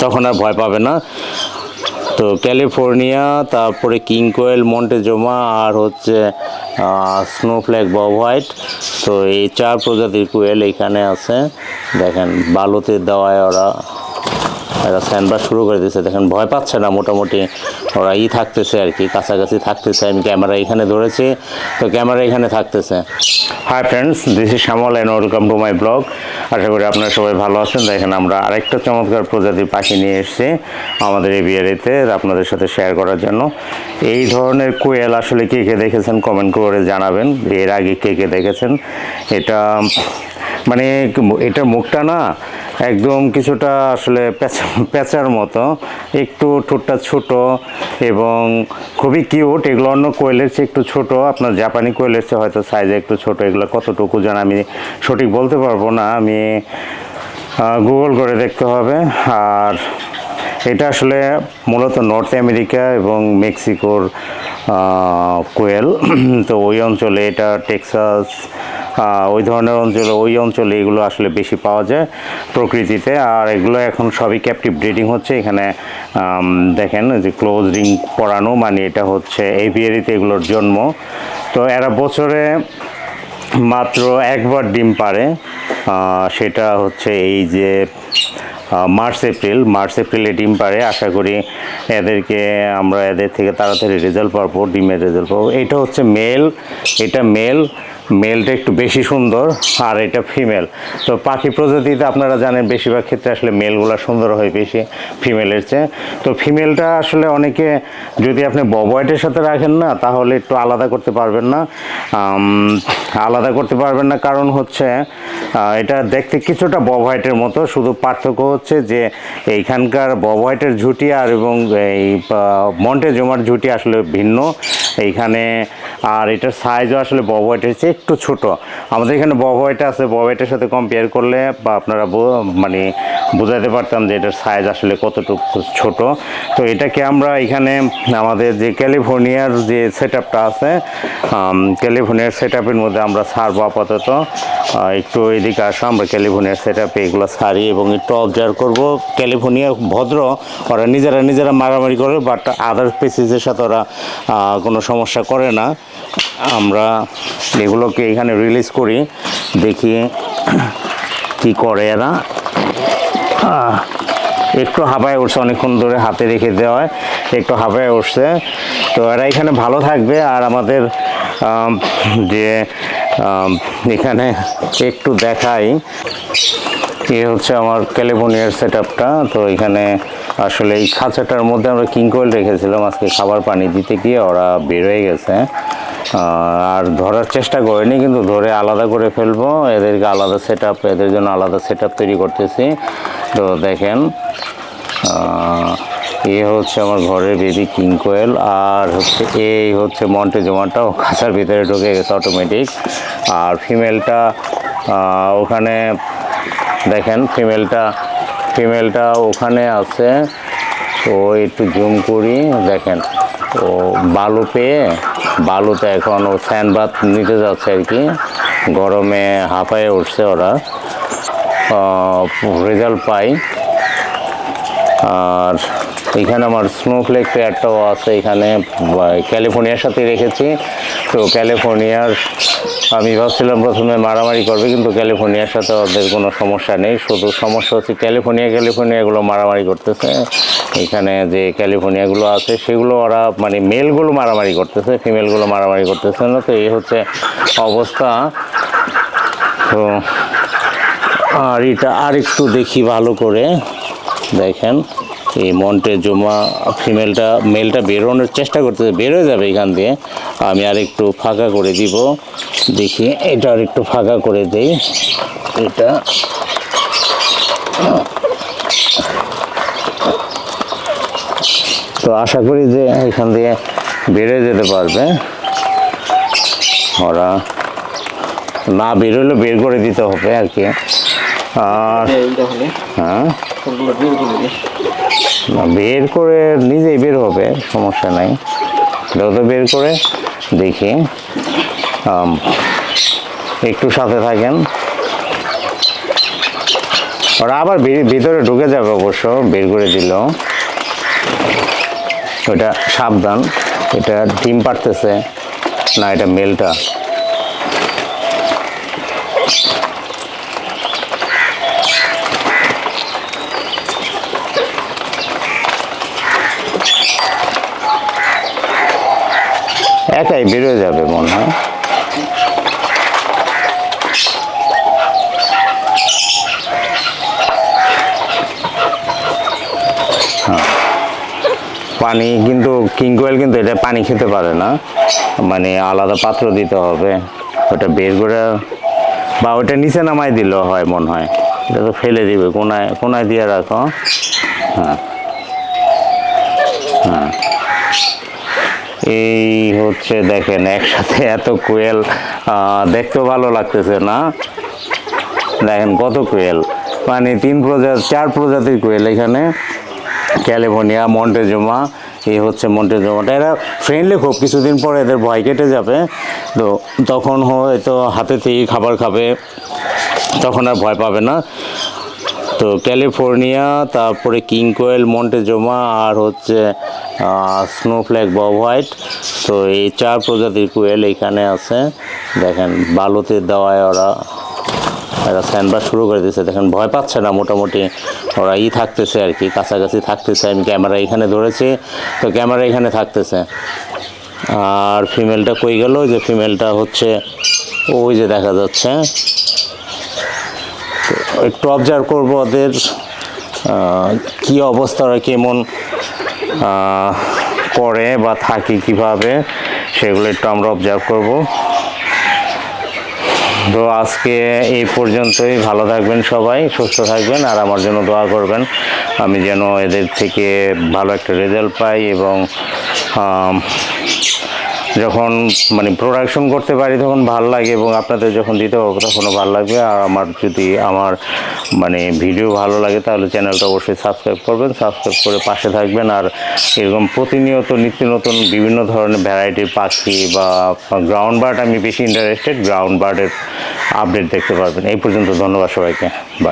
তখন আর ভয় পাবে না। তো ক্যালিফোর্নিয়া, তারপরে কিং কোয়েল, মন্টেজোমা, আর হচ্ছে স্নোফ্ল্যাক বা হোয়াইট। তো এই চার প্রজাতির কোয়েল এখানে আছে। দেখেন, বালুতে দেওয়ায় ওরা এরা স্যান্ডবার শুরু করে দিয়েছে। দেখেন, ভয় পাচ্ছে না মোটামুটি। ওরা ই থাকতেছে আর কি, কাছাকাছি থাকতেছে। আমি ক্যামেরা এখানে ধরেছি, তো ক্যামেরা এখানে থাকতেছে। Hi friends this is Shyamal and welcome to my blog আশা করি আপনারা সবাই ভালো আছেন। দেখেন, আমরা আরেকটা চমৎকার প্রজাতির পাখি নিয়ে এসেছি আমাদের এই বিয়ারিতে আপনাদের সাথে শেয়ার করার জন্য। এই ধরনের কোয়েল আসলে কে কে দেখেছেন কমেন্ট করে জানাবেন। এর আগে কে কে দেখেছেন? এটা মানে এটা মুখটা না একদম কিছুটা আসলে পেঁচা পেঁচার মতো। একটু ঠোঁটটা ছোট এবং খুবই কিউট। এগুলো অন্য কোয়েলের চেয়ে একটু ছোট। আপনার জাপানি কোয়েলের চেয়ে হয়তো সাইজে একটু ছোট। এগুলো কতটুকু জান আমি সঠিক বলতে পারব না। আমি গুগল করে দেখতে হবে। আর এটা আসলে মূলত নর্থ আমেরিকা এবং মেক্সিকোর কোয়েল। তো ওই অঞ্চলে এটা টেক্সাস ওই ধরনের অঞ্চলে, ওই অঞ্চলে এগুলো আসলে বেশি পাওয়া যায় প্রকৃতিতে। আর এগুলো এখন সবই ক্যাপটিভ ব্রিডিং হচ্ছে। এখানে দেখেন যে ক্লোজ রিং পরানো মানে এটা হচ্ছে এভিয়ারিতে এগুলোর জন্ম। তো এরা বছরে মাত্র একবার ডিম পারে। সেটা হচ্ছে এই যে মার্চ, এপ্রিল। মার্চ, এপ্রিলে ডিম পারে। আশা করি এদেরকে আমরা এদের থেকে তাড়াতাড়ি রেজাল্ট পাবো, ডিমের রেজাল্ট পাবো। এটা হচ্ছে মেল এটা মেল মেলটা একটু বেশি সুন্দর, আর এটা ফিমেল তো পাখি প্রজাতিতে আপনারা জানেন, বেশিরভাগ ক্ষেত্রে আসলে মেলগুলো সুন্দর হয় বেশি ফিমেলের চেয়ে। তো ফিমেলটা আসলে অনেকে যদি আপনি ববয়েটের সাথে রাখেন না, তাহলে একটু আলাদা করতে পারবেন না। আলাদা করতে পারবেন না, কারণ হচ্ছে এটা দেখতে কিছুটা বব হোয়াইটের মতো। শুধু পার্থক্য হচ্ছে যে, এইখানকার বব হোয়াইটের ঝুঁটি আর এবং এই মন্টে জমার ঝুঁটি আসলে ভিন্ন। এইখানে আর এটার সাইজও আসলে বব হোয়াইটের চেয়ে একটু ছোট। আমাদের এখানে বব হোয়াইট আছে বব হোয়াইটের সাথে কম্পেয়ার করলে বা আপনারা মানে বোঝাতে পারতাম যে এটার সাইজ আসলে কতটুকু ছোট। তো এটাকে আমরা এখানে আমাদের যে ক্যালিফোর্নিয়ার যে সেট আপটা আছে ক্যালিফোর্নিয়ার সেট আপের মধ্যে আমরা ছাড়বো আপাতত। একটু এদিকে আসো, আমরা ক্যালিফোর্নিয়ার সেট আপে এগুলো ছাড়ি এবং একটু অবজার্ভ করব। ক্যালিফোর্নিয়া ভদ্র, ওরা নিজেরা নিজেরা মারামারি করে বাট আদার পেসিসের সাথে ওরা কোনো সমস্যা করে না। আমরা এগুলোকে এখানে রিলিজ করি, দেখি কি করে এরা। একটু হাবায় উঠছে, অনেকক্ষণ ধরে হাতে রেখে দেওয়া হয়, একটু হাবায় উঠছে। তো এরা এখানে ভালো থাকবে আর আমাদের যে এখানে একটু দেখাই, এ হচ্ছে আমার ক্যালিফোর্নিয়ার সেট তো এখানে আসলে এই খাঁচাটার মধ্যে আমরা কিংকোয়েল রেখেছিলাম, আজকে খাবার পানি দিতে গিয়ে ওরা বের হয়ে গেছে। আর ধরার চেষ্টা করিনি, কিন্তু ধরে আলাদা করে ফেলব। এদেরকে আলাদা সেট এদের জন্য আলাদা সেট তৈরি করতেছি। তো দেখেন এ হচ্ছে আমার ঘরের বেবি কিং কোয়েল আর হচ্ছে এই হচ্ছে মন্টে জমাটা খাঁচার ভিতরে ঢুকে গেছে অটোমেটিক আর ফিমেলটা ওখানে দেখেন ফিমেলটা ফিমেলটা ওখানে আছে। তো একটু জুম করি, দেখেন। ও বালু পেয়ে বালুতে এখন ও স্যান্ডবাথ নিতে যাচ্ছে আর কি। গরমে হাঁপায়ে উঠছে ওরা। রেজাল্ট পাই। আর এখানে আমার স্নোফ্লেক পেয়ারটাও আছে, এখানে ক্যালিফোর্নিয়ার সাথে রেখেছি। তো ক্যালিফোর্নিয়ার আমি ভাবছিলাম প্রথমে মারামারি করবে, কিন্তু ক্যালিফোর্নিয়ার সাথে ওদের কোনো সমস্যা নেই। শুধু সমস্যা হচ্ছে ক্যালিফোর্নিয়া ক্যালিফোর্নিয়াগুলো মারামারি করতেছে। এখানে যে ক্যালিফোর্নিয়াগুলো আছে, সেগুলো ওরা মানে মেলগুলো মারামারি করতেছে ফিমেলগুলো মারামারি করতেছে না। তো এই হচ্ছে অবস্থা। তো আর এটা আর একটু দেখি ভালো করে। দেখেন, এই মন্টে জমা ফিমেলটা, মেলটা বেরোনোর চেষ্টা করতেছে, বেরোয় যাবে এখান দিয়ে। আমি আর একটু ফাঁকা করে দিব। দেখি, এটা আর একটু ফাঁকা করে দেই। এটা। তো আশা করি যে এখান দিয়ে বেরোয় যেতে পারবে। ওরা না বেরোলে বের করে দিতে হবে আর কি। আর হ্যাঁ বের করে না, বের করে নিজেই বের হবে সমস্যা নাই। যত বের করে দেখি। একটু সাথে থাকেন। ওরা আবার ভিতরে ঢুকে যাবে অবশ্য বের করে দিল। ওটা সাবধান এটা ডিম পারতেছে না এটা মেলটা। একাই বেরোয় যাবে মনে হয়। পানি কিন্তু কিংকোয়েল কিন্তু এটা পানি খেতে পারে না। মানে আলাদা পাত্র দিতে হবে। ওটা বের করে বা ওটা নিচে নামাই দিলেও হয় মনে হয়। এটা তো ফেলে দিবে। কোনায় কোনায় দিয়ে রাখো। হ্যাঁ। হ্যাঁ। এই হচ্ছে দেখেন, একসাথে এত কোয়েল দেখতে ভালো লাগতেছে না। দেখেন কত কোয়েল। মানে তিন প্রজাতি চার প্রজাতির কোয়েল এখানে। ক্যালিফোর্নিয়া, মন্টেজোমা, এই হচ্ছে মন্টেজোমাটা। এরা ফ্রেন্ডলি খুব, কিছুদিন পরে এদের ভয় কেটে যাবে। তো তখন হয়তো হাতে থেকে খাবার খাবে, তখন আর ভয় পাবে না। তো ক্যালিফোর্নিয়া, তারপরে কিং কোয়েল মন্টেজোমা, আর হচ্ছে স্নোফ্ল্যাগ বব হোয়াইট। তো এই চার প্রজাতির কোয়েল এখানে আছে। দেখেন, বালুতে দেওয়ায় ওরা, এরা স্যান্ডবার শুরু করে দিয়েছে। দেখেন, ভয় পাচ্ছে না মোটামুটি। ওরা ই থাকতেছে আর কি, কাছাকাছি থাকতেছে। আমি ক্যামেরা এখানে ধরেছি, তো ক্যামেরা এখানে থাকতেছে। আর ফিমেলটা কই গেল? যে ফিমেলটা হচ্ছে, ওই যে দেখা যাচ্ছে। একটু অবজার্ভ করব ওদের কি অবস্থা কেমন করে বা থাকে কীভাবে, সেগুলো একটু আমরা অবজার্ভ করব। তো আজকে এই পর্যন্তই, ভালো থাকবেন সবাই, সুস্থ থাকবেন, আর আমার জন্য দোয়া করবেন। আমি যেন এদের থেকে ভালো একটা রেজাল্ট পাই এবং যখন মানে প্রোডাকশন করতে পারি তখন ভালো লাগে এবং আপনাদের যখন দিতে পারব তখনও ভালো লাগবে। আর আমার যদি আমার মানে ভিডিও ভালো লাগে তাহলে চ্যানেলটা অবশ্যই সাবস্ক্রাইব করবেন সাবস্ক্রাইব করে পাশে থাকবেন। আর এরকম প্রতিনিয়ত নিত্য নতুন বিভিন্ন ধরনের ভ্যারাইটির পাখি বা গ্রাউন্ড বার্ড আমি বেশি ইন্টারেস্টেড গ্রাউন্ড বার্ডের আপডেট দেখতে পারবেন। এই পর্যন্ত ধন্যবাদ সবাইকে। বাই